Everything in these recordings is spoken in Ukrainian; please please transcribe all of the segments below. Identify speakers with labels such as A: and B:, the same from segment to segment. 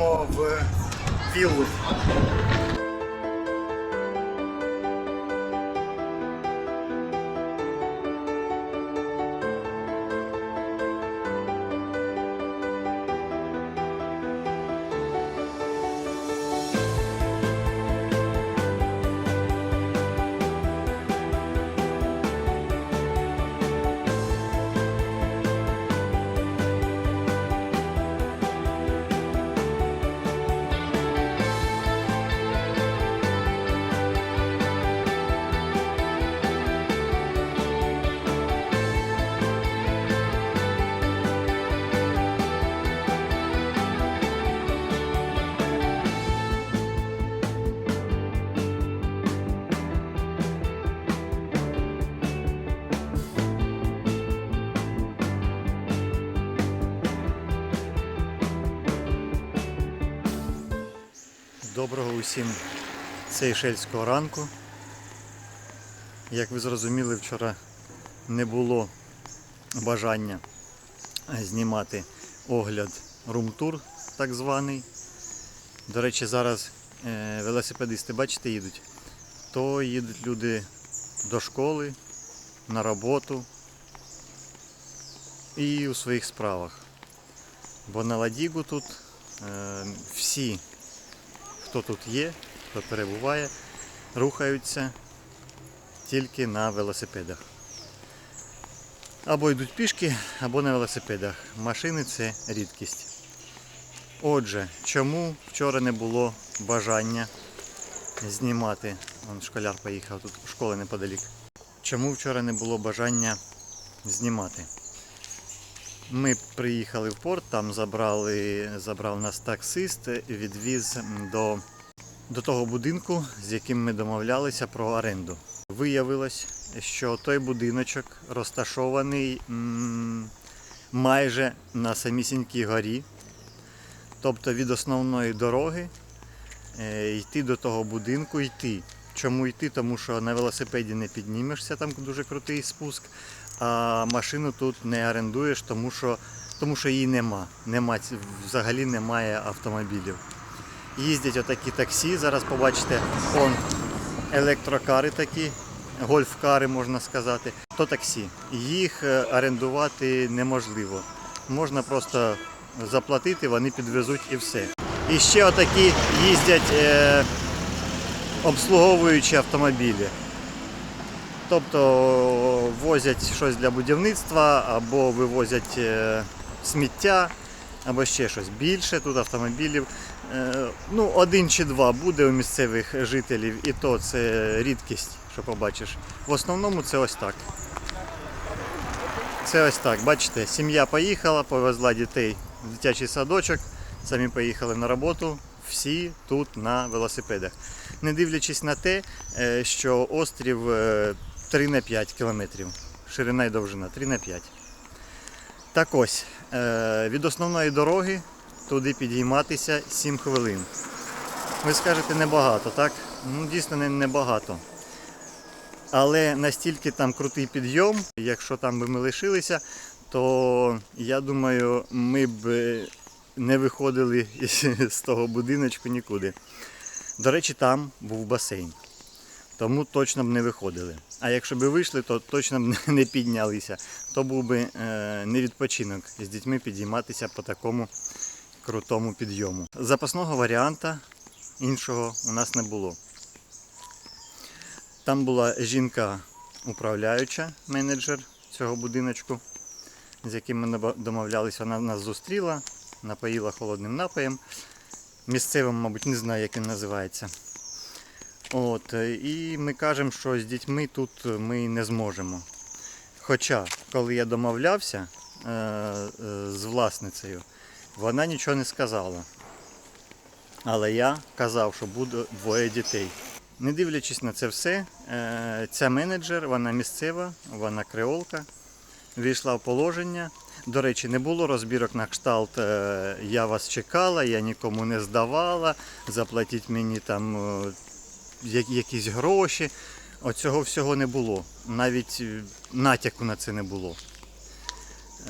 A: в віллу. Усім сейшельського ранку. Як ви зрозуміли, вчора не було бажання знімати огляд румтур, так званий. До речі, зараз е, велосипедисти, бачите, їдуть. То їдуть люди до школи, на роботу і у своїх справах. Бо на Ладігу тут е, всі хто тут є, хто перебуває, рухаються тільки на велосипедах. Або йдуть пішки, або на велосипедах. Машини це рідкість. Отже, чому вчора не було бажання знімати? Вон школяр поїхав, тут школа неподалік. Чому вчора не було бажання знімати? Ми приїхали в порт, там забрали, забрав нас таксист, відвіз до, до того будинку, з яким ми домовлялися про оренду. Виявилось, що той будиночок розташований майже на самісінькій горі. Тобто від основної дороги е, йти до того будинку йти. Чому йти? Тому що на велосипеді не піднімешся, там дуже крутий спуск, а машину тут не орендуєш, тому що, тому що її нема. нема. Взагалі немає автомобілів. Їздять отакі таксі, зараз побачите, он електрокари такі, гольф-кари можна сказати, то таксі. Їх е, орендувати неможливо. Можна просто заплатити, вони підвезуть і все. І ще отакі їздять е, обслуговуючі автомобілі. Тобто возять щось для будівництва або вивозять е, сміття, або ще щось більше. Тут автомобілів. е, Ну, один чи два буде у місцевих жителів, і то це рідкість, що побачиш. В основному це ось так. Це ось так. Бачите, сім'я поїхала, повезла дітей в дитячий садочок, самі поїхали на роботу. Всі тут на велосипедах. Не дивлячись на те, е, що острів 3 на 5 кілометрів. Ширина і довжина 3 на 5. Так ось, е, від основної дороги туди підійматися 7 хвилин. Ви скажете небагато, так? Ну, дійсно небагато. Але настільки там крутий підйом, якщо там би ми лишилися, то я думаю, ми б е, не виходили з того будиночку нікуди. До речі, там був басейн. Тому точно б не виходили. А якщо б вийшли, то точно б не піднялися. То був би е, не відпочинок з дітьми підійматися по такому крутому підйому. Запасного варіанта іншого у нас не було. Там була жінка управляюча, менеджер цього будиночку, з яким ми домовлялися. Вона нас зустріла, напоїла холодним напоєм. Місцевим, мабуть, не знаю, як він називається. От, е, і ми кажемо, що з дітьми тут ми не зможемо. Хоча, коли я домовлявся е, е, з власницею, вона нічого не сказала. Але я казав, що буде двоє дітей. Не дивлячись на це все, е, ця менеджер, вона місцева, вона креолка, війшла в положення. До речі, не було розбірок на кшталт е, я вас чекала, я нікому не здавала, заплатіть мені там е, якісь гроші. Оцього всього не було. Навіть е, натяку на це не було.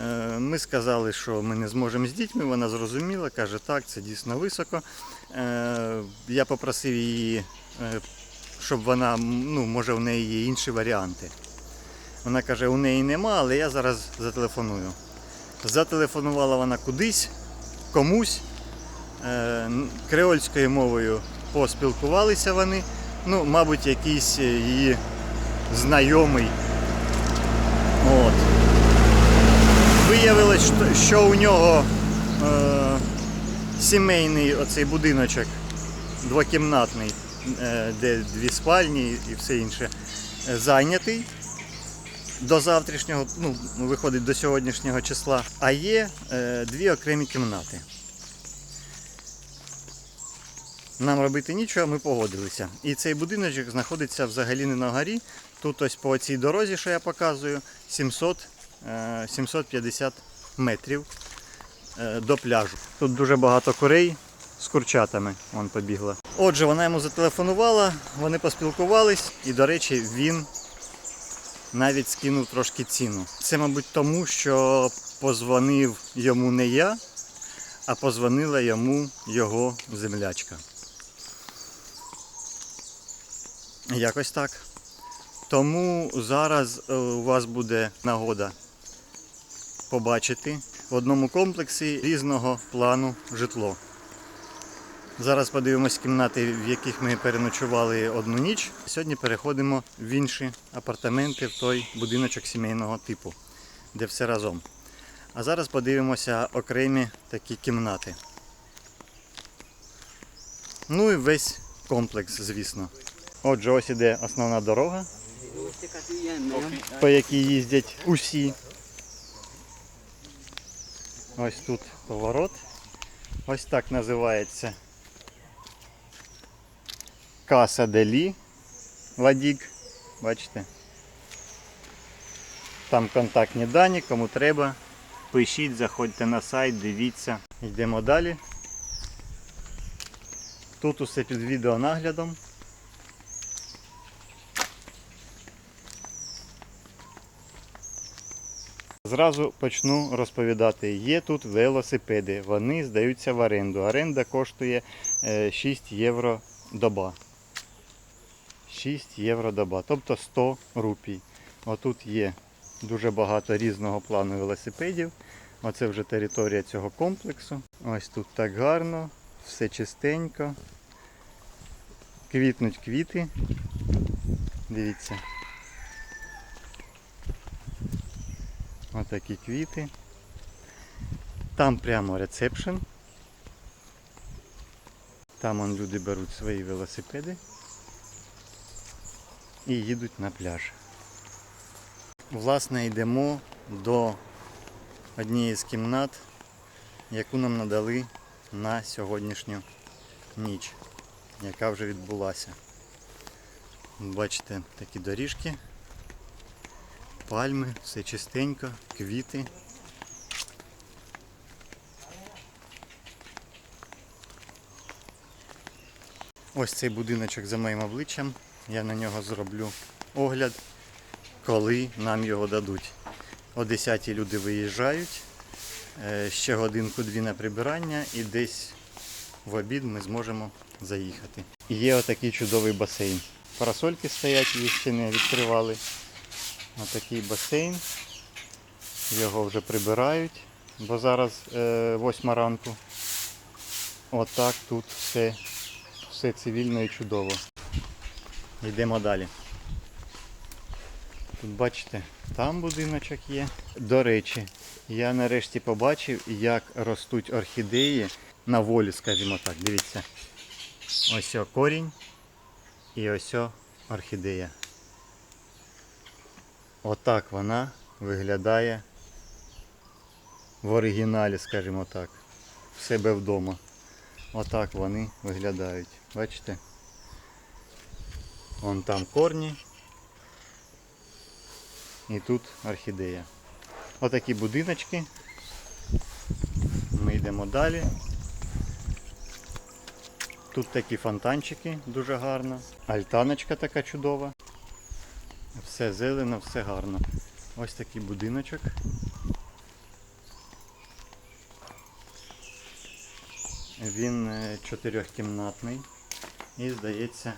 A: Е, Ми сказали, що ми не зможемо з дітьми. Вона зрозуміла, каже, так, це дійсно високо. Е, Я попросив її, щоб вона, ну, може, в неї є інші варіанти. Вона каже, у неї нема, але я зараз зателефоную. Зателефонувала вона кудись, комусь. Креольською мовою поспілкувалися вони. Ну, мабуть, якийсь е, її знайомий. От. Виявилось, що- у нього е, сімейний оцей будиночок двокімнатний, е, де дві спальні і все інше, е, зайнятий до завтрашнього, ну, виходить до сьогоднішнього числа, а є е, дві окремі кімнати. Нам робити нічого, ми погодилися. І цей будиночок знаходиться взагалі не на горі. Тут ось по цій дорозі, що я показую, 700, е, 750 метрів е, до пляжу. Тут дуже багато курей з курчатами. Вон побігла. Отже, вона йому зателефонувала, вони поспілкувались, і, до речі, він навіть скинув трошки ціну. Це, мабуть, тому, що позвонив йому не я, а позвонила йому його землячка. Якось так. Тому зараз е, у вас буде нагода побачити в одному комплексі різного плану житло. Зараз подивимось кімнати, в яких ми переночували одну ніч. Сьогодні переходимо в інші апартаменти, в той будиночок сімейного типу, де все разом. А зараз подивимося окремі такі кімнати. Ну і весь комплекс, звісно. Отже, ось іде основна дорога, по якій їздять усі. Ось тут поворот. Ось так називається Каса Делі Ладік. Бачите? Там контактні дані, кому треба. Пишіть, заходьте на сайт, дивіться. Йдемо далі. Тут усе під відеонаглядом. Зразу почну розповідати. Є тут велосипеди, вони здаються в оренду. Оренда коштує е, 6 євро доба. 6 євро доба, тобто 100 рупій. Отут є дуже багато різного плану велосипедів. Оце вже територія цього комплексу. Ось тут так гарно, все чистенько. Квітнуть квіти. Дивіться. Отакі квіти. Там прямо рецепшн. Там он люди беруть свої велосипеди і їдуть на пляж. Власне, йдемо до однієї з кімнат, яку нам надали на сьогоднішню ніч, яка вже відбулася. Бачите, такі доріжки, пальми, все чистенько, квіти. Ось цей будиночок за моїм обличчям. Я на нього зроблю огляд, коли нам його дадуть. О 10 люди виїжджають, е, ще годинку-дві на прибирання і десь в обід ми зможемо заїхати. І є отакий чудовий басейн. Парасольки стоять, їх ще не відкривали. Отакий басейн. Його вже прибирають, бо зараз е, 8 ранку. Отак тут все, все цивільно і чудово. Йдемо далі. Тут бачите, там будиночок є. До речі, я нарешті побачив, як ростуть орхідеї на волі, скажімо так. Дивіться. Ось корінь і ось орхідея. Отак вона виглядає в оригіналі, скажімо так, в себе вдома. Отак вони виглядають. Бачите? Вон там корні. І тут орхідея. Отакі будиночки. Ми йдемо далі. Тут такі фонтанчики дуже гарно. Альтаночка така чудова все зелено, все гарно. Ось такий будиночок. Він е, чотирьохкімнатний і, здається,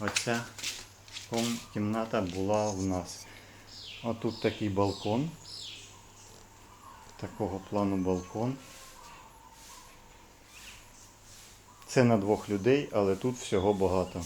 A: оця кімната була в нас. Отут такий балкон. Такого плану балкон. Це на двох людей, але тут всього багато.